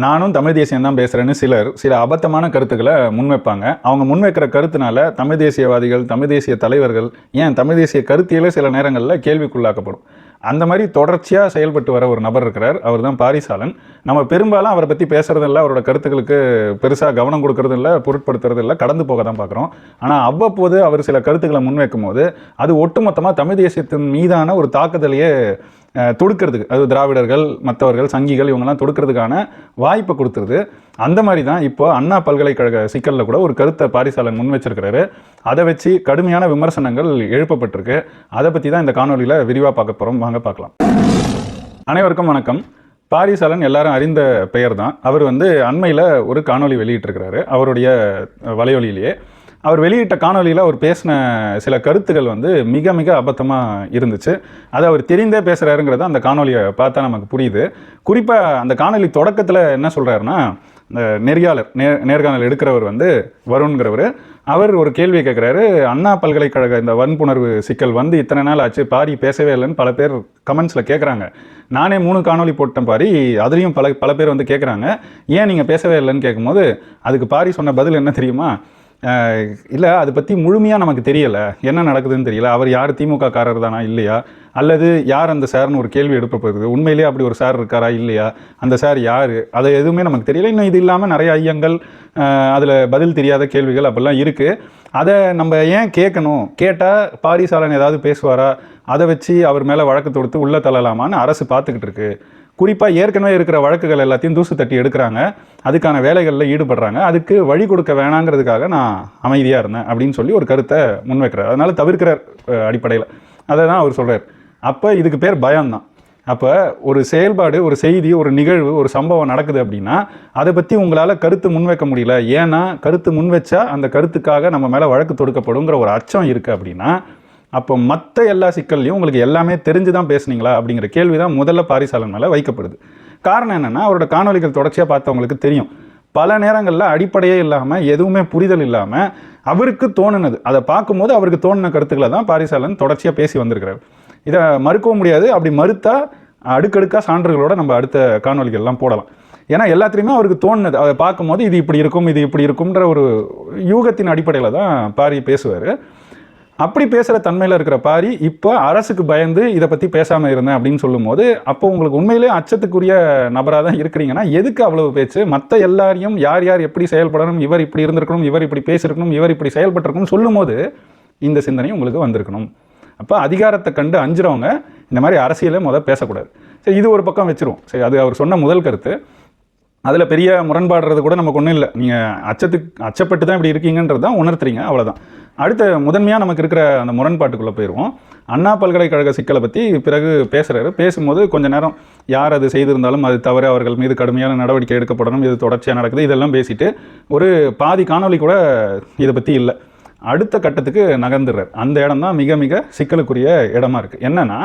நானும் தமிழ் தேசியம் தான் பேசுகிறேன்னு சிலர் சில அபத்தமான கருத்துக்களை முன்வைப்பாங்க. அவங்க முன்வைக்கிற கருத்துனால தமிழ் தேசியவாதிகள் தமிழ் தேசிய தலைவர்கள் ஏன் தமிழ் தேசிய கருத்தியலே சில நேரங்களில் கேள்விக்குள்ளாக்கப்படும். அந்த மாதிரி தொடர்ச்சியாக செயல்பட்டு வர ஒரு நபர் இருக்கிறார். அவர் தான் பாரிசாலன். நம்ம பெரும்பாலும் அவரை பற்றி பேசுறதில்ல அவரோட கருத்துக்களுக்கு பெருசாக கவனம் கொடுக்கறது இல்லை பொருட்படுத்துறது இல்லை கடந்து போக தான் பார்க்குறோம். ஆனால் அவ்வப்போது அவர் சில கருத்துக்களை முன்வைக்கும் போது அது ஒட்டுமொத்தமாக தமிழ் தேசியத்தின் மீதான ஒரு தாக்குதலையே தொடுக்கிறதுக்கு அது திராவிடர்கள் மற்றவர்கள் சங்கிகள் இவங்கெல்லாம் தொடுக்கிறதுக்கான வாய்ப்பை கொடுத்துருது. அந்த மாதிரி தான் இப்போ அண்ணா பல்கலைக்கழக சிக்கலில் கூட ஒரு கருத்தை பாரிசாலன் முன் வச்சிருக்கிறாரு. அதை வச்சு கடுமையான விமர்சனங்கள் எழுப்பப்பட்டிருக்கு. அதை பற்றி தான் இந்த காணொலியில் விரிவாக பார்க்க போகிறோம் வாங்க பார்க்கலாம். அனைவருக்கும் வணக்கம். பாரிசாலன் எல்லாரும் அறிந்த பெயர் தான் அவர் வந்து அண்மையில் ஒரு காணொளி வெளியிட்டிருக்கிறாரு. அவருடைய வலையொலியிலேயே. அவர் வெளியிட்ட காணொளியில் அவர் பேசின சில கருத்துக்கள் வந்து மிக மிக அபத்தமாக இருந்துச்சு. அது அவர் தெரிந்தே பேசுகிறாருங்கிறத அந்த காணொலியை பார்த்தா நமக்கு புரியுது. குறிப்பாக அந்த காணொளி தொடக்கத்தில் என்ன சொல்கிறாருன்னா இந்த நெறியாளர் நே நேர்காணல் எடுக்கிறவர் வந்து வருண்கிறவர் அவர் ஒரு கேள்வி கேட்குறாரு அண்ணா பல்கலைக்கழக இந்த வன்புணர்வு சிக்கல் வந்து இத்தனை நாள் ஆச்சு பாரி பேசவே இல்லைன்னு பல பேர் கமெண்ட்ஸில் கேட்குறாங்க நானே மூணு காணொளி போட்டேன் பாரி அதுலேயும் பல பல பேர் வந்து கேட்குறாங்க ஏன் நீங்கள் பேசவே இல்லைன்னு கேட்கும்போது அதுக்கு பாரி சொன்ன பதில் என்ன தெரியுமா? இல்லை அதை பற்றி முழுமையாக நமக்கு தெரியலை. என்ன நடக்குதுன்னு தெரியல. அவர் யார்? திமுக காரர் தானா? இல்லையா? அல்லது யார் அந்த சார்னு ஒரு கேள்வி எழுப்பப்படுது உண்மையிலேயே அப்படி ஒரு சார் இருக்காரா? இல்லையா? அந்த சார் யார்? அதை எதுவுமே நமக்கு தெரியல. இன்னும் இது இல்லாமல் நிறைய ஐயங்கள் அதில் பதில் தெரியாத கேள்விகள் அப்படிலாம் இருக்குது அதை நம்ம ஏன் கேட்கணும்? கேட்டால் பாரிசாலன் ஏதாவது பேசுவாரா? அதை வச்சு அவர் மேலே வழக்கு தொடுத்து உள்ளே தள்ளலாமான்னு அரசு பார்த்துக்கிட்டு இருக்கு. குறிப்பாக ஏற்கனவே இருக்கிற வழக்குகள் எல்லாத்தையும் தூசு தட்டி எடுக்கிறாங்க. அதுக்கான வேலைகளில் ஈடுபடுறாங்க. அதுக்கு வழி கொடுக்க வேணாங்கிறதுக்காக நான் அமைதியாக இருந்தேன் அப்படின்னு சொல்லி ஒரு கருத்தை முன்வைக்கிறார். அதனால் தவிர்க்கிறார் அடிப்படையில். அதை தான் அவர் சொல்கிறார் அப்போ இதுக்கு பேர் பயம்தான். அப்போ ஒரு செயல்பாடு ஒரு செய்தி ஒரு நிகழ்வு ஒரு சம்பவம் நடக்குது அப்படின்னா அதை பற்றி உங்களால் கருத்து முன்வைக்க முடியல. ஏன்னா கருத்து முன்வச்சா அந்த கருத்துக்காக நம்ம மேலே வழக்கு தொடுக்கப்படுங்கிற ஒரு அச்சம் இருக்குது அப்படின்னா அப்போ மற்ற எல்லா சிக்கல்லையும் உங்களுக்கு எல்லாமே தெரிஞ்சு தான் பேசுனீங்களா அப்படிங்கிற கேள்வி தான் முதல்ல பாரிசாலன் மேலே வைக்கப்படுது. காரணம் என்னென்னா அவரோட காணொலிகள் தொடர்ச்சியாக பார்த்தவங்களுக்கு தெரியும். பல நேரங்களில் அடிப்படையே இல்லாமல் எதுவுமே புரிதல் இல்லாமல் அவருக்கு தோணுனது. அதை பார்க்கும்போது அவருக்கு தோணுன கருத்துக்களை தான் பாரிசாலன் தொடர்ச்சியாக பேசி வந்திருக்கிறார். இதை மறுக்கவும் முடியாது. அப்படி மறுத்தா அடுக்கடுக்காக சான்றுகளோட நம்ம அடுத்த காணொலிகள்லாம் போடலாம். ஏன்னா எல்லாத்துலேயுமே அவருக்கு தோணுனது. அதை பார்க்கும்போது இது இப்படி இருக்கும் இது இப்படி இருக்கும்ன்ற ஒரு யூகத்தின் அடிப்படையில் தான் பாரி பேசுவார். அப்படி பேசுகிற தன்மையில் இருக்கிற பாரி இப்போ அரசுக்கு பயந்து இதை பற்றி பேசாமல் இருந்தேன் அப்படின்னு சொல்லும்போது அப்போ உங்களுக்கு உண்மையிலே அச்சத்துக்குரிய நபராக தான் இருக்கிறீங்கன்னா எதுக்கு அவ்வளவு பேச்சு? மற்ற எல்லாரையும் யார் யார் எப்படி செயல்படணும் இவர் இப்படி இருந்திருக்கணும் இவர் இப்படி பேசியிருக்கணும் இவர் இப்படி செயல்பட்டிருக்கணும் சொல்லும்போது இந்த சிந்தனை உங்களுக்கு வந்திருக்கணும். அப்போ அதிகாரத்தை கண்டு அஞ்சுறவங்க இந்த மாதிரி அரசியலே முதல் பேசக்கூடாது. சரி இது ஒரு பக்கம் வச்சிருவோம். சரி அது அவர் சொன்ன முதல் கருத்து. அதில் பெரிய முரண்பாடுறது கூட நமக்கு ஒன்றும் இல்லை. நீங்கள் அச்சத்துக்கு அச்சப்பட்டு தான் இப்படி இருக்கீங்கன்றது தான் உணர்த்துறீங்க அவ்வளோதான் அடுத்த முதன்மையாக நமக்கு இருக்கிற அந்த முரண்பாட்டுக்குள்ளே போயிடுவோம் அண்ணா பல்கலைக்கழக சிக்கலை பற்றி பிறகு பேசுகிறாரு பேசும்போது கொஞ்ச நேரம் யார் அது செய்திருந்தாலும் அது தவிர அவர்கள் மீது கடுமையான நடவடிக்கை எடுக்கப்படணும் இது தொடர்ச்சியாக நடக்குது இதெல்லாம் பேசிட்டு ஒரு பாதி காணொளி கூட இதை பற்றி இல்லை. அடுத்த கட்டத்துக்கு நகர்ந்துடுறார். அந்த இடம் தான் மிக மிக சிக்கலுக்குரிய இடமா இருக்குது என்னென்னா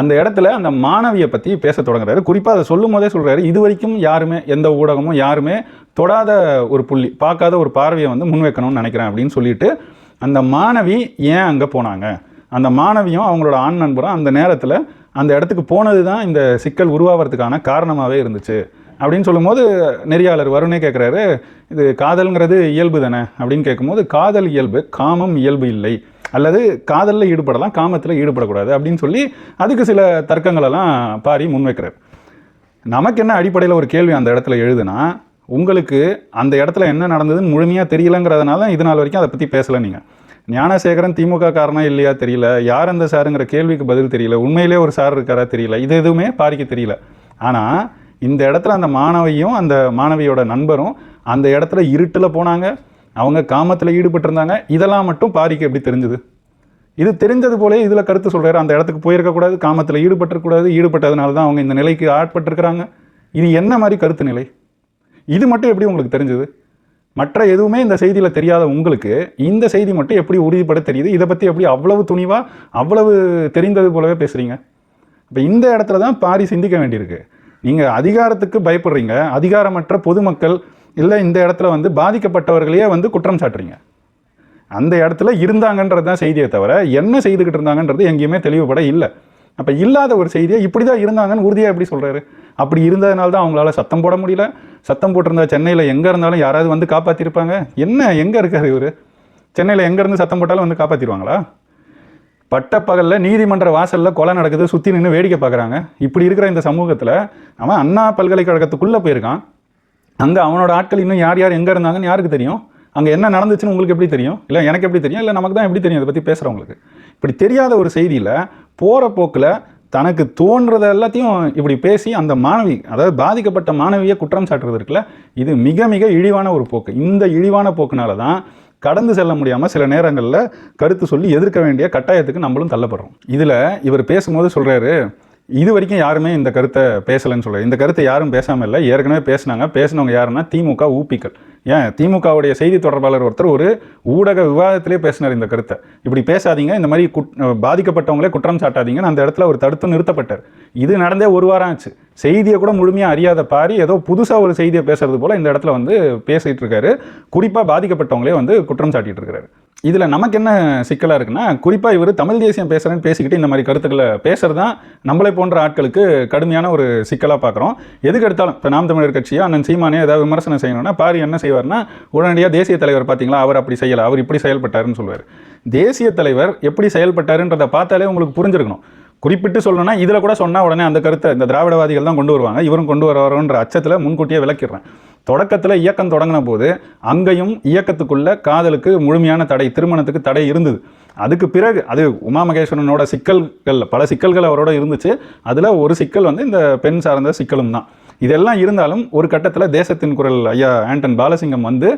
அந்த இடத்துல அந்த மாணவியை பற்றி பேச தொடங்குறாரு. குறிப்பாக அதை சொல்லும் போதே சொல்கிறாரு இது வரைக்கும் யாருமே எந்த ஊடகமும் யாருமே தொடாத ஒரு புள்ளி பார்க்காத ஒரு பார்வையை வந்து முன்வைக்கணும்னு நினைக்கிறேன் அப்படின்னு சொல்லிட்டு அந்த மாணவி ஏன் அங்கே போனாங்க? அந்த மாணவியும் அவங்களோட ஆண் நண்பரும் அந்த நேரத்தில் அந்த இடத்துக்கு போனது தான் இந்த சிக்கல் உருவாகிறதுக்கான காரணமாகவே இருந்துச்சு. அப்படின்னு சொல்லும்போது நெறியாளர் வருணே கேட்குறாரு இது காதல்ங்கிறது இயல்பு தானே? அப்படின்னு கேட்கும்போது காதல் இயல்பு காமம் இயல்பு இல்லை. அல்லது காதலில் ஈடுபடலாம் காமத்தில் ஈடுபடக்கூடாது அப்படின்னு சொல்லி அதுக்கு சில தர்க்கங்களெல்லாம் பாரி முன்வைக்கிறார். நமக்கு என்ன அடிப்படையில் ஒரு கேள்வி அந்த இடத்துல எழுதுனா உங்களுக்கு அந்த இடத்துல என்ன நடந்ததுன்னு முழுமையாக தெரியலங்கிறதுனால இது நாள் வரைக்கும் அதை பற்றி பேசலை நீங்கள் ஞானசேகரன் திமுக காரணம் இல்லையா தெரியல. யார் அந்த சாருங்கிற கேள்விக்கு பதில் தெரியல. உண்மையிலே ஒரு சார் இருக்காரா தெரியல. இது எதுவுமே பாரிக்கு தெரியல. ஆனால் இந்த இடத்துல அந்த மாணவியும் அந்த மாணவியோட நண்பரும் அந்த இடத்துல இருட்டில் போனாங்க. அவங்க காமத்தில் ஈடுபட்டிருந்தாங்க. இதெல்லாம் மட்டும் பாரிக்கு எப்படி தெரிஞ்சுது? இது தெரிஞ்சது போலே இதில் கருத்து சொல்கிறாரு அந்த இடத்துக்கு போயிருக்கக்கூடாது காமத்தில் ஈடுபட்டிருக்கக்கூடாது. ஈடுபட்டதுனால தான் அவங்க இந்த நிலைக்கு ஆட்பட்டிருக்கிறாங்க. இது என்ன மாதிரி கருத்து நிலை? இது மட்டும் எப்படி உங்களுக்கு தெரிஞ்சது? மற்ற எதுவுமே இந்த செய்தியில் தெரியாத உங்களுக்கு இந்த செய்தி மட்டும் எப்படி உறுதிப்பட தெரியுது? இதை பற்றி எப்படி அவ்வளவு துணிவாக அவ்வளவு தெரிந்தது போலவே பேசுகிறீங்க இப்போ இந்த இடத்துல தான் பாரி சிந்திக்க வேண்டியிருக்கு. நீங்கள் அதிகாரத்துக்கு பயப்படுறீங்க. அதிகாரமற்ற பொதுமக்கள் இல்லை இந்த இடத்துல வந்து பாதிக்கப்பட்டவர்களையே வந்து குற்றம் சாட்டுறீங்க. அந்த இடத்துல இருந்தாங்கன்றது தான் செய்தியை தவிர என்ன செய்துக்கிட்டு இருந்தாங்கன்றது எங்கேயுமே தெளிவுபட இல்லை. அப்போ இல்லாத ஒரு செய்தியை இப்படி தான் இருந்தாங்கன்னு உறுதியாக எப்படி சொல்கிறாரு அப்படி இருந்ததுனால தான் அவங்களால சத்தம் போட முடியல. சத்தம் போட்டிருந்தா சென்னையில் எங்கே இருந்தாலும் யாராவது வந்து காப்பாற்றிருப்பாங்க என்ன? எங்கே இருக்கார் இவர்? சென்னையில் எங்கேருந்து சத்தம் போட்டாலும் வந்து காப்பாற்றிடுவாங்களா பட்டப்பகலில் நீதிமன்ற வாசலில் கொலை நடக்குது சுற்றி நின்று வேடிக்கை பார்க்குறாங்க இப்படி இருக்கிற இந்த சமூகத்தில் அவன் அண்ணா பல்கலைக்கழகத்துக்குள்ளே போயிருக்கான். அங்கே அவனோட ஆட்கள் இன்னும் யார் யார் எங்கே இருந்தாங்கன்னு யாருக்கு தெரியும்? அங்கே என்ன நடந்துச்சுன்னு உங்களுக்கு எப்படி தெரியும்? இல்லை எனக்கு எப்படி தெரியும்? இல்லை நமக்கு தான் எப்படி தெரியும்? அதை பற்றி பேசுகிறவங்களுக்கு இப்படி தெரியாத ஒரு செய்தியில் போகிற போக்கில் தனக்கு தோன்றத எல்லாத்தையும் இப்படி பேசி அந்த மாணவி அதாவது பாதிக்கப்பட்ட மாணவியை குற்றம் சாட்டுறது இருக்குல்ல இது மிக மிக இழிவான ஒரு போக்கு. இந்த இழிவான போக்குனால தான் கடந்து செல்ல முடியாமல் சில நேரங்களில் கருத்து சொல்லி எதிர்க்க வேண்டிய கட்டாயத்துக்கு நம்மளும் தள்ளப்படுறோம். இதில் இவர் பேசும்போது சொல்கிறாரு இது வரைக்கும் யாருமே இந்த கருத்தை பேசலைன்னு சொல்கிறார் இந்த கருத்தை யாரும் பேசாமல் இல்லை. ஏற்கனவே பேசினாங்க. பேசினவங்க யாருன்னா திமுக ஊப்பிக்கள் ஏன்? திமுகவுடைய செய்தி தொடர்பாளர் ஒருத்தர் ஒரு ஊடக விவாதத்திலே பேசினார் இந்த கருத்தை. இப்படி பேசாதீங்க. இந்த மாதிரி குட் பாதிக்கப்பட்டவங்களே குற்றம் சாட்டாதீங்கன்னு அந்த இடத்துல ஒரு தடுத்து நிறுத்தப்பட்டார். இது நடந்தே ஒரு வாரம் ஆச்சு. செய்தியை கூட முழுமையாக அறியாத பாரி ஏதோ புதுசாக ஒரு செய்தியை பேசுறது போல் இந்த இடத்துல வந்து பேசிகிட்டு இருக்காரு. குறிப்பாக பாதிக்கப்பட்டவங்களே வந்து குற்றம் சாட்டிகிட்டு இருக்கிறாரு இதில் நமக்கு என்ன சிக்கலாக இருக்குன்னா குறிப்பாக இவர் தமிழ் தேசியம் பேசுகிறேன்னு பேசிக்கிட்டு இந்த மாதிரி கருத்துக்களை பேசுகிறது தான் நம்மளை போன்ற ஆட்களுக்கு கடுமையான ஒரு சிக்கலாக பார்க்குறோம் எதுக்கு எடுத்தாலும் இப்போ நாம் தமிழர் கட்சியோ அண்ணன் சீமானே ஏதாவது விமர்சனம் செய்யணும்னா பாரி என்ன செய்வார்னா உடனடியாக தேசிய தலைவர் பார்த்தீங்களா அவர் அப்படி செய்யலை அவர் இப்படி செயல்பட்டாருன்னு சொல்லுவார். தேசிய தலைவர் எப்படி செயல்பட்டாருன்றதை பார்த்தாலே உங்களுக்கு புரிஞ்சிருக்கணும். குறிப்பிட்டு சொல்லணும்னா இதில் கூட சொன்னால் உடனே அந்த கருத்தை இந்த திராவிடவாதிகள் தான் கொண்டு வருவாங்க. இவரும் கொண்டு வருவாரோன்ற அச்சத்தில் முன்கூட்டியே விளக்கிடுறேன். தொடக்கத்தில் இயக்கம் தொடங்கின போது அங்கேயும் இயக்கத்துக்குள்ள காதலுக்கு முழுமையான தடை திருமணத்துக்கு தடை இருந்தது. அதுக்கு பிறகு அது உமா மகேஸ்வரனோட சிக்கல்கள் பல சிக்கல்கள் அவரோட இருந்துச்சு. அதில் ஒரு சிக்கல் வந்து இந்த பெண் சார்ந்த சிக்கலும் தான். இதெல்லாம் இருந்தாலும் ஒரு கட்டத்தில் தேசத்தின் குரல் ஐயா ஆண்டன் பாலசிங்கம் வந்து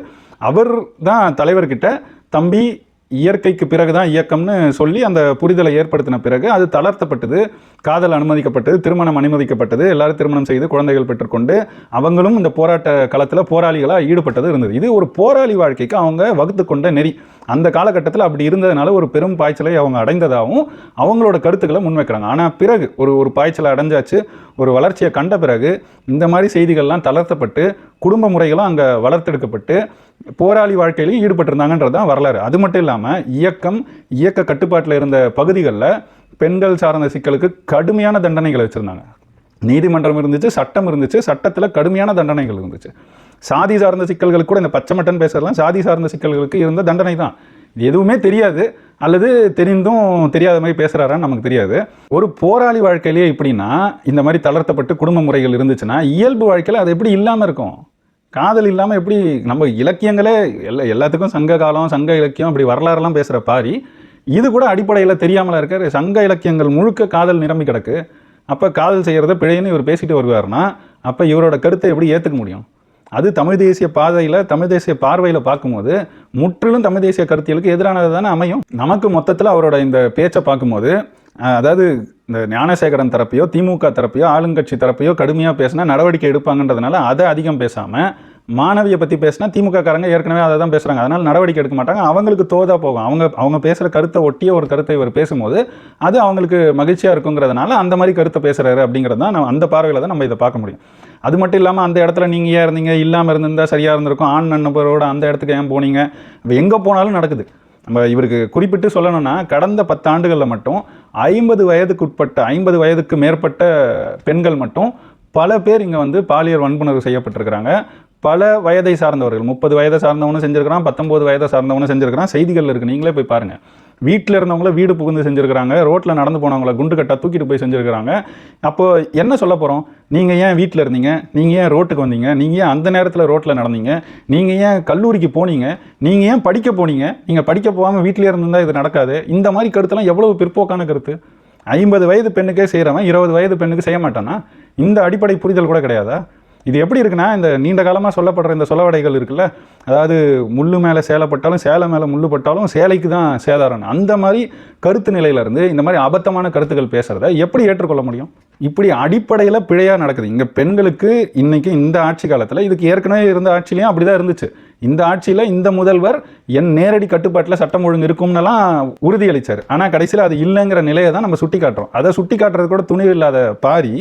அவர் தான் தலைவர்கிட்ட தம்பி இயற்கைக்கு பிறகு தான் இயக்கம்னு சொல்லி அந்த புரிதலை ஏற்படுத்தின பிறகு அது தளர்த்தப்பட்டது காதல் அனுமதிக்கப்பட்டது திருமணம் அனுமதிக்கப்பட்டது எல்லாரும் திருமணம் செய்து குழந்தைகள் பெற்றுக்கொண்டு அவங்களும் இந்த போராட்ட களத்தில் போராளிகளாக ஈடுபட்டது இருந்தது. இது ஒரு போராளி வாழ்க்கைக்கு அவங்க வகுத்து கொண்ட நெறி. அந்த காலகட்டத்தில் அப்படி இருந்ததுனால ஒரு பெரும் பாய்ச்சலை அவங்க அடைந்ததாகவும் அவங்களோட கருத்துக்களை முன்வைக்கிறாங்க. ஆனால் பிறகு ஒரு ஒரு பாய்ச்சலை அடைஞ்சாச்சு ஒரு வளர்ச்சியை கண்ட பிறகு இந்த மாதிரி செய்திகள்லாம் தளர்த்தப்பட்டு குடும்ப முறைகளும் அங்கே வளர்த்தெடுக்கப்பட்டு போராளி வாழ்க்கையிலையும் ஈடுபட்டிருந்தாங்கன்றது தான் வரலாறு. அது மட்டும் இல்லாமல் இயக்கம் இயக்க கட்டுப்பாட்டில் இருந்த பகுதிகளில் பெண்கள் சார்ந்த சிக்கலுக்கு கடுமையான தண்டனைகளை வச்சுருந்தாங்க. நீதிமன்றம் இருந்துச்சு சட்டம் இருந்துச்சு சட்டத்தில் கடுமையான தண்டனைகள் இருந்துச்சு. சாதி சார்ந்த சிக்கல்களுக்கு கூட இந்த பச்சை மட்டன் பேசுறதுலாம் சாதி சார்ந்த சிக்கல்களுக்கு இருந்த தண்டனை தான். இது எதுவுமே தெரியாது. அல்லது தெரிந்தும் தெரியாத மாதிரி பேசுகிறாரான்னு நமக்கு தெரியாது. ஒரு போராளி வாழ்க்கையிலேயே இப்படின்னா இந்த மாதிரி தளர்த்தப்பட்டு குடும்ப முறைகள் இருந்துச்சுன்னா இயல்பு வாழ்க்கையில் அது எப்படி இல்லாமல் இருக்கும்? காதல் இல்லாமல் எப்படி நம்ம இலக்கியங்களே எல்லா எல்லாத்துக்கும் சங்க காலம் சங்க இலக்கியம் இப்படி வரலாறுலாம் பேசுகிற பாரி இது கூட அடிப்படையில் தெரியாமலாம் இருக்கார். சங்க இலக்கியங்கள் முழுக்க காதல் நிரம்பி கிடக்கு. அப்போ காதல் செய்கிறத பிழைன்னு இவர் பேசிட்டு வருவார்னா அப்போ இவரோட கருத்தை எப்படி ஏற்றுக்க முடியும்? அது தமிழ் தேசிய பாதையில் தமிழ் தேசிய பார்வையில் பார்க்கும்போது முற்றிலும் தமிழ் தேசிய கருத்தியலுக்கு எதிரானது தானே அமையும். நமக்கு மொத்தத்தில் அவரோட இந்த பேச்சை பார்க்கும்போது அதாவது இந்த ஞானசேகரன் தரப்பையோ திமுக தரப்பையோ ஆளுங்கட்சி தரப்பையோ கடுமையாக பேசினா நடவடிக்கை எடுப்பாங்கன்றதுனால அதை அதிகம் பேசாமல் மாணவியை பற்றி பேசினா திமுக காரங்க ஏற்கனவே அதை தான் பேசுகிறாங்க அதனால் நடவடிக்கை எடுக்க மாட்டாங்க. அவங்களுக்கு தோதா போகும். அவங்க அவங்க பேசுகிற கருத்தை ஒட்டிய ஒரு கருத்தை இவர் பேசும்போது அது அவங்களுக்கு மகிழ்ச்சியாக இருக்குங்கிறதுனால அந்த மாதிரி கருத்தை பேசுகிறாரு அப்படிங்கிறது தான் நம்ம அந்த பார்வையில் தான் நம்ம இதை பார்க்க முடியும். அது மட்டும் இல்லாமல் அந்த இடத்துல நீங்கள் ஏன் இருந்தீங்க? இல்லாமல் இருந்திருந்தால் சரியாக இருந்திருக்கும். ஆண் நண்பரோட அந்த இடத்துக்கு ஏன் போனீங்க? எங்கே போனாலும் நடக்குது. நம்ம இவருக்கு குறிப்பிட்டு சொல்லணும்னா கடந்த பத்தாண்டுகளில் மட்டும் ஐம்பது வயதுக்கு உட்பட்ட ஐம்பது வயதுக்கு மேற்பட்ட பெண்கள் மட்டும் பல பேர் இங்கே வந்து பாலியல் வன்புணர்வு செய்யப்பட்டிருக்கிறாங்க. பல வயதை சார்ந்தவர்கள் முப்பது வயதை சார்ந்தவனும் செஞ்சுருக்கிறான் பத்தொம்போது வயதை சார்ந்தவனும் செஞ்சுருக்கிறான். செய்திகள் இருக்குது நீங்களே போய் பாருங்கள் வீட்டில் இருந்தவங்கள வீடு புகுந்து செஞ்சுருக்கிறாங்க ரோட்டில் நடந்து போனவங்கள குண்டு கட்டா தூக்கிட்டு போய் செஞ்சுருக்கிறாங்க. அப்போ என்ன சொல்ல போகிறோம் நீங்கள் ஏன் வீட்டில் இருந்தீங்க? நீங்கள் ஏன் ரோட்டுக்கு வந்தீங்க? நீங்கள் ஏன் அந்த நேரத்தில் ரோட்டில் நடந்தீங்க? நீங்கள் ஏன் கல்லூரிக்கு போனீங்க? நீங்கள் ஏன் படிக்க போனீங்க? நீங்கள் படிக்க போகாமல் வீட்டிலே இருந்திருந்தால் இது நடக்காது. இந்த மாதிரி கருத்தெல்லாம் எவ்வளவு பிற்போக்கான கருத்து? ஐம்பது வயது பெண்ணுக்கே செய்கிறவன் இருபது வயது பெண்ணுக்கு செய்ய மாட்டானா? இந்த அடிப்படை புரிதல் கூட கிடையாதா? இது எப்படி இருக்குன்னா இந்த நீண்ட காலமாக சொல்லப்படுற இந்த சொலவடைகள் இருக்குல்ல அதாவது முள்ளு மேலே சேலைப்பட்டாலும் சேலை மேலே முள்ளு பட்டாலும் சேலைக்கு தான் சேதாரம் அந்த மாதிரி கருத்து நிலையிலேருந்து இந்த மாதிரி அபத்தமான கருத்துக்கள் பேசுகிறத எப்படி ஏற்றுக்கொள்ள முடியும்? இப்படி அடிப்படையில் பிழையாக நடக்குது. இங்கே பெண்களுக்கு இன்றைக்கி இந்த ஆட்சி காலத்தில் இதுக்கு ஏற்கனவே இருந்த ஆட்சிலையும் அப்படி தான் இருந்துச்சு. இந்த ஆட்சியில் இந்த முதல்வர் என் நேரடி கட்டுப்பாட்டில் சட்டம் ஒழுங்கு இருக்கும்னெல்லாம் உறுதியளித்தார் ஆனால் கடைசியில் அது இல்லைங்கிற நிலையை தான் நம்ம சுட்டி காட்டுறோம் அதை சுட்டி காட்டுறது கூட துணிவு இல்லாத பாரி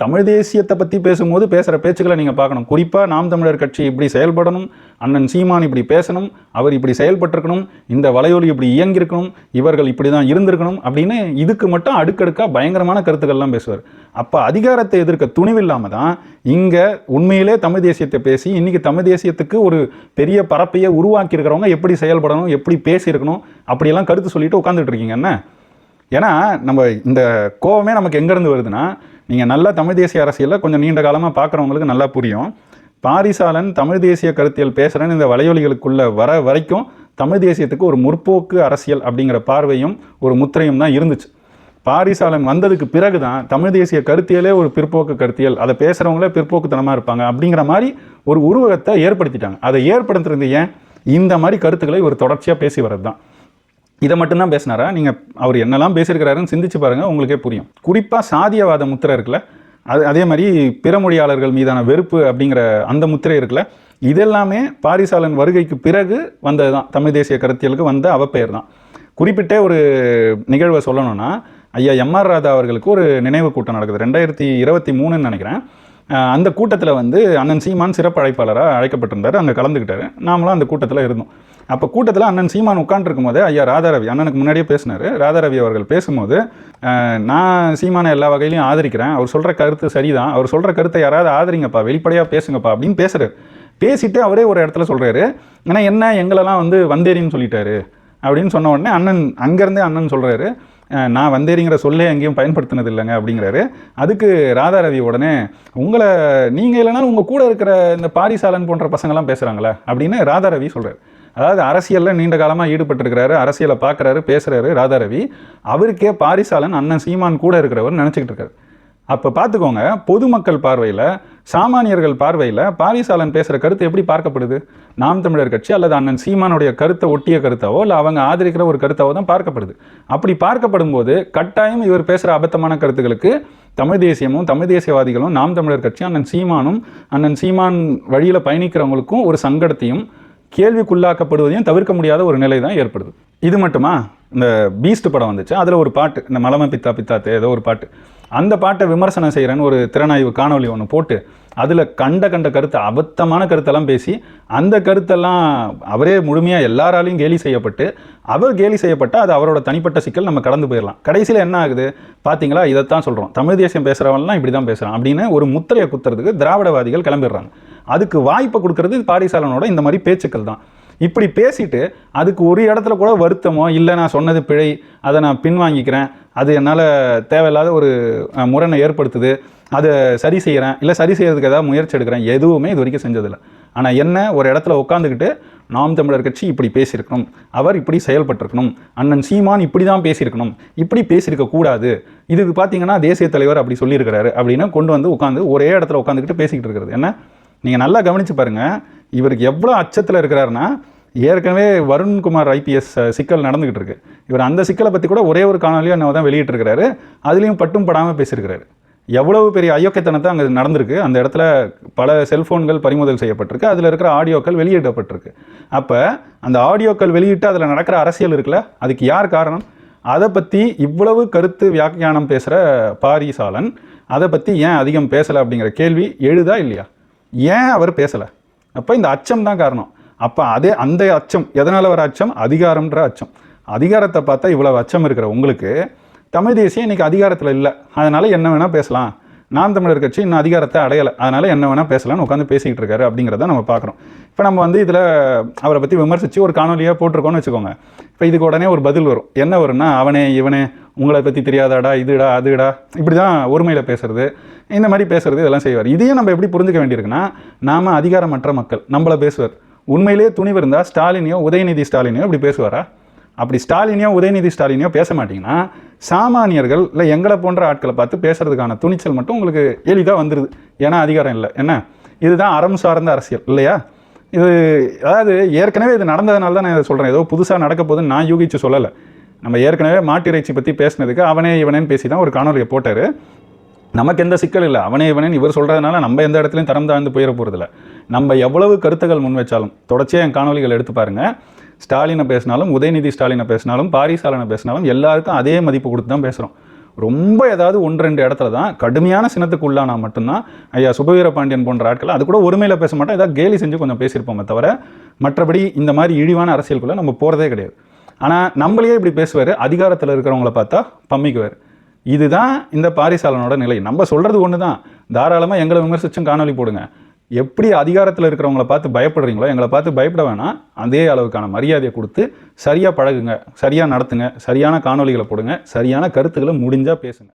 தமிழ் தேசியத்தை பற்றி பேசும்போது பேசுகிற பேச்சுக்களை நீங்கள் பார்க்கணும். குறிப்பாக நாம் தமிழர் கட்சி இப்படி செயல்படணும் அண்ணன் சீமான் இப்படி பேசணும் அவர் இப்படி செயல்பட்டிருக்கணும் இந்த வலையொலி இப்படி இயங்கியிருக்கணும் இவர்கள் இப்படி தான் இருந்திருக்கணும் அப்படின்னு இதுக்கு மட்டும் அடுக்கடுக்காக பயங்கரமான கருத்துக்கள்லாம் பேசுவார். அப்போ அதிகாரத்தை எதிர்க்க துணிவில்லாமல் தான் இங்கே உண்மையிலே தமிழ் தேசியத்தை பேசி இன்றைக்கி தமிழ் தேசியத்துக்கு ஒரு பெரிய பரப்பையை உருவாக்கியிருக்கிறவங்க எப்படி செயல்படணும் எப்படி பேசியிருக்கணும் அப்படியெல்லாம் கருத்து சொல்லிட்டு உட்காந்துட்டு இருக்கீங்க என்ன? ஏன்னா நம்ம இந்த கோவமே நமக்கு எங்கேருந்து வருதுன்னா நீங்கள் நல்லா தமிழ் தேசிய அரசியலில் கொஞ்சம் நீண்ட காலமாக பார்க்குறவங்களுக்கு நல்லா புரியும். பாரிசாலன் தமிழ் தேசிய கருத்தியல் பேசுகிறேன்னு இந்த வலையொலிகளுக்குள்ளே வர வரைக்கும் தமிழ் தேசியத்துக்கு ஒரு முற்போக்கு அரசியல் அப்படிங்கிற பார்வையும் ஒரு முத்திரையும் தான் இருந்துச்சு. பாரிசாலன் வந்ததுக்கு பிறகு தான் தமிழ் தேசிய கருத்தியலே ஒரு பிற்போக்கு கருத்தியல் அதை பேசுகிறவங்களே பிற்போக்குத்தனமாக இருப்பாங்க அப்படிங்கிற மாதிரி ஒரு உருவகத்தை ஏற்படுத்திட்டாங்க. அதை ஏற்படுத்துறது ஏன்? இந்த மாதிரி கருத்துக்களை ஒரு தொடர்ச்சியாக பேசி வர்றது தான் இதை மட்டும்தான் பேசினாரா? நீங்கள் அவர் என்னெல்லாம் பேசியிருக்கிறாருன்னு சிந்திச்சு பாருங்கள் உங்களுக்கே புரியும். குறிப்பாக சாதியவாத முத்திரை இருக்குல்ல அது அதே மாதிரி பிற மொழியாளர்கள் மீதான வெறுப்பு அப்படிங்கிற அந்த முத்திரை இருக்குல்ல இதெல்லாமே பாரிசாலன் வருகைக்கு பிறகு வந்தது தான் தமிழ் தேசிய கருத்தியலுக்கு வந்த அவப்பெயர் தான். குறிப்பிட்டே ஒரு நிகழ்வை சொல்லணும்னா ஐயா எம்ஆர் ராதா அவர்களுக்கு ஒரு நினைவு கூட்டம் நடக்குது. ரெண்டாயிரத்தி இருபத்தி மூணுன்னு நினைக்கிறேன். அந்த கூட்டத்தில் வந்து அண்ணன் சீமான் சிறப்பு அழைப்பாளராக அழைக்கப்பட்டிருந்தார். அங்கே கலந்துக்கிட்டாரு. நாமளும் அந்த கூட்டத்தில் இருந்தோம். அப்போ கூட்டத்தில் அண்ணன் சீமான் உட்காந்துருக்கும் போது ஐயா ராதாரவி அண்ணனுக்கு முன்னாடியே பேசினார். ராதாரவி அவர்கள் பேசும்போது நான் சீமானை எல்லா வகையிலையும் ஆதரிக்கிறேன். அவர் சொல்கிற கருத்து சரிதான். அவர் சொல்கிற கருத்தை யாராவது ஆதரிங்கப்பா வெளிப்படையாக பேசுங்கப்பா அப்படின்னு பேசுகிறார் பேசிட்டு அவரே ஒரு இடத்துல சொல்கிறாரு ஏன்னா என்ன எங்களெல்லாம் வந்து வந்தேரின்னு சொல்லிட்டாரு. அப்படின்னு சொன்ன உடனே அண்ணன் அங்கேருந்தே அண்ணன் சொல்கிறாரு நான் வந்தேரிங்கிற சொல்லே எங்கேயும் பயன்படுத்தினது இல்லைங்க அப்படிங்கிறாரு. அதுக்கு ராதாரவி உடனே உங்களை நீங்கள் இல்லைனாலும் உங்கள் கூட இருக்கிற இந்த பாரிசாலன் போன்ற பசங்கள்லாம் பேசுகிறாங்களே அப்படின்னு ராதாரவி சொல்கிறார் அதாவது அரசியலில் நீண்ட காலமாக ஈடுபட்டிருக்கிறாரு அரசியலை பார்க்குறாரு பேசுகிறாரு ராதாரவி. அவருக்கே பாரிசாலன் அண்ணன் சீமான் கூட இருக்கிறவர் நினச்சிக்கிட்டு இருக்காரு. அப்போ பார்த்துக்கோங்க பொதுமக்கள் பார்வையில் சாமானியர்கள் பார்வையில் பாரிசாலன் பேசுகிற கருத்து எப்படி பார்க்கப்படுது? நாம் தமிழர் கட்சி அல்லது அண்ணன் சீமானுடைய கருத்தை ஒட்டிய கருத்தாவோ இல்லை அவங்க ஆதரிக்கிற ஒரு கருத்தாவோ தான் பார்க்கப்படுது. அப்படி பார்க்கப்படும் போது கட்டாயம் இவர் பேசுகிற அபத்தமான கருத்துக்களுக்கு தமிழ் தேசியமும் தமிழ் தேசியவாதிகளும் நாம் தமிழர் கட்சி அண்ணன் சீமானும் அண்ணன் சீமான் வழியில் பயணிக்கிறவங்களுக்கும் ஒரு சங்கடத்தையும் கேள்விக்குள்ளாக்கப்படுவதையும் தவிர்க்க முடியாத ஒரு நிலை தான் ஏற்படுது. இது மட்டுமா? இந்த பீஸ்ட் படம் வந்துச்சு. அதில் ஒரு பாட்டு இந்த மலம பித்தா பித்தாத்தே ஏதோ ஒரு பாட்டு. அந்த பாட்டை விமர்சனம் செய்கிறேன்னு ஒரு திறனாய்வு காணொளி ஒன்று போட்டு அதில் கண்ட கண்ட கருத்து அபத்தமான கருத்தெல்லாம் பேசி அந்த கருத்தெல்லாம் அவரே முழுமையாக எல்லாராலையும் கேலி செய்யப்பட்டு அவர் கேலி செய்யப்பட்டால் அது அவரோட தனிப்பட்ட சிக்கல் நம்ம கடந்து போயிடலாம் கடைசியில் என்ன ஆகுது? பார்த்தீங்களா இதைத்தான் சொல்கிறோம் தமிழ் தேசியம் பேசுகிறவன்லாம் இப்படி தான் பேசுகிறான் அப்படின்னு ஒரு முத்திரையை குத்துறதுக்கு திராவிடவாதிகள் கிளம்பிடுறாங்க. அதுக்கு வாய்ப்பை கொடுக்கறது பாரிசாலனோட இந்த மாதிரி பேச்சுக்கள் தான். இப்படி பேசிட்டு அதுக்கு ஒரு இடத்துல கூட வருத்தமோ இல்லை நான் சொன்னது பிழை அதை நான் பின்வாங்கிக்கிறேன் அது என்னால் தேவையில்லாத ஒரு முரணை ஏற்படுத்துது அதை சரி செய்கிறேன் இல்லை சரி செய்கிறதுக்கு ஏதாவது முயற்சி எடுக்கிறேன் எதுவுமே இது வரைக்கும் செஞ்சதில்லை. ஆனால் என்ன ஒரு இடத்துல உட்காந்துக்கிட்டு நாம் தமிழர் கட்சி இப்படி பேசியிருக்கணும் அவர் இப்படி செயல்பட்டிருக்கணும் அண்ணன் சீமான் இப்படி தான் பேசியிருக்கணும் இப்படி பேசியிருக்க கூடாது இதுக்கு பார்த்தீங்கன்னா தேசிய தலைவர் அப்படி சொல்லியிருக்கிறாரு அப்படின்னு கொண்டு வந்து உட்காந்து ஒரே இடத்துல உட்காந்துக்கிட்டு பேசிக்கிட்டு இருக்கிறது. என்ன? நீங்கள் நல்லா கவனித்து பாருங்கள் இவருக்கு எவ்வளோ அச்சத்தில் இருக்கிறாருன்னா ஏற்கனவே வருண்குமார் ஐபிஎஸ் சிக்கல் நடந்துக்கிட்டு இருக்கு. இவர் அந்த சிக்கலை பற்றி கூட ஒரே ஒரு காணொலியும் என்ன தான் வெளியிட்டிருக்கிறாரு. அதுலேயும் பட்டும் படாமல் பேசியிருக்கிறாரு. எவ்வளவு பெரிய அயோக்கியத்தனத்தை அங்கே நடந்திருக்கு. அந்த இடத்துல பல செல்ஃபோன்கள் பறிமுதல் செய்யப்பட்டிருக்கு. அதில் இருக்கிற ஆடியோக்கள் வெளியிடப்பட்டிருக்கு. அப்போ அந்த ஆடியோக்கள் வெளியிட்டு அதில் நடக்கிற அரசியல் இருக்குல்ல? அதுக்கு யார் காரணம்? அதை பற்றி இவ்வளவு கருத்து வியாக்கியானம் பேசுகிற பாரிசாலன் அதை பற்றி ஏன் அதிகம் பேசலை அப்படிங்கிற கேள்வி எழுதா இல்லையா? ஏன் அவர் பேசலை? அப்போ இந்த அச்சம் தான் காரணம். அப்போ அதே அந்த அச்சம் எதனால் வர அச்சம்? அதிகாரம்ன்ற அச்சம். அதிகாரத்தை பார்த்தா இவ்வளோ அச்சம் இருக்கிற உங்களுக்கு தமிழ் தேசியம் இன்றைக்கி அதிகாரத்தில் இல்லை. அதனால் என்ன வேணால் பேசலாம். நாம் தமிழர் கட்சி இன்னும் அதிகாரத்தை அடையலை. அதனால் என்ன வேணால் பேசலாம்னு உட்காந்து பேசிக்கிட்டு இருக்காரு அப்படிங்கிறத நம்ம பார்க்குறோம். இப்போ நம்ம வந்து இதில் அவரை பற்றி விமர்சித்து ஒரு காணொலியாக போட்டிருக்கோன்னு வச்சுக்கோங்க. இப்போ இதுக்கு உடனே ஒரு பதில் வரும். என்ன வரும்னா அவனே இவனே உங்களை பற்றி தெரியாதாடா இதுடா அதுடா இப்படி தான் ஒருமையில் பேசுறது. இந்த மாதிரி பேசுறது இதெல்லாம் செய்வார். இதையும் நம்ம எப்படி புரிஞ்சுக்க வேண்டியிருக்குன்னா நாம அதிகாரமற்ற மக்கள் நம்மள பேசுவார். உண்மையிலேயே துணிவு இருந்தால் ஸ்டாலினியோ உதயநிதி ஸ்டாலினியோ இப்படி பேசுவாரா? அப்படி ஸ்டாலினியோ உதயநிதி ஸ்டாலினியோ பேச மாட்டிங்கன்னா சாமானியர்கள் இல்லை எங்களை போன்ற ஆட்களை பார்த்து பேசுறதுக்கான துணிச்சல் மட்டும் உங்களுக்கு எளிதாக வந்துடுது ஏன்னா அதிகாரம் இல்லை. என்ன? இதுதான் அறம் சார்ந்த அரசியல் இல்லையா? இது அதாவது ஏற்கனவே இது நடந்ததுனால தான் நான் இதை சொல்கிறேன் ஏதோ புதுசாக நடக்க போதுன்னு நான் யூகிச்சு சொல்லலை. நம்ம ஏற்கனவே மாட்டிறைச்சி பற்றி பேசினதுக்கு அவனே இவனேன்னு பேசி தான் ஒரு காணொலியை போட்டார். நமக்கு எந்த சிக்கல் இல்லை. அவனே இவனேன்னு இவர் சொல்கிறதுனால நம்ம எந்த இடத்துலையும் தரம் தாழ்ந்து போயிட போகிறதில்ல நம்ம எவ்வளவு கருத்துக்கள் முன் வச்சாலும் தொடர்ச்சியாக என் காணொலிகள் எடுத்து பாருங்கள் ஸ்டாலினை பேசினாலும் உதயநிதி ஸ்டாலினை பேசினாலும் பாரிசாலனை பேசினாலும் எல்லாருக்கும் அதே மதிப்பு கொடுத்து தான் பேசுகிறோம் ரொம்ப ஏதாவது ஒன்று ரெண்டு இடத்துல தான் கடுமையான சினத்துக்கு உள்ளானா மட்டும்தான் ஐயா சுபவீர பாண்டியன் போன்ற ஆட்கள் அது கூட ஒருமையில் பேச மாட்டோம். ஏதாவது கேலி செஞ்சு கொஞ்சம் பேசியிருப்போமே தவிர மற்றபடி இந்த மாதிரி இழிவான அரசியலுக்குள்ளே நம்ம போகிறதே கிடையாது. ஆனால் நம்மளையே இப்படி பேசுவார் அதிகாரத்தில் இருக்கிறவங்கள பார்த்தா பம்மிக்குவார். இதுதான் இந்த பாரிசாலனோட நிலை. நம்ம சொல்கிறது ஒன்று தான் தாராளமாக எங்களை விமர்சிச்சும் காணொலி போடுங்க. எப்படி அதிகாரத்தில் இருக்கிறவங்கள பார்த்து பயப்படுறீங்களோ எங்களை பார்த்து பயப்பட வேணாம். அதே அளவுக்கான மரியாதையை கொடுத்து சரியாக பழகுங்க சரியாக நடத்துங்க சரியான காணொலிகளை போடுங்க சரியான கருத்துக்களை முடிஞ்சால் பேசுங்க.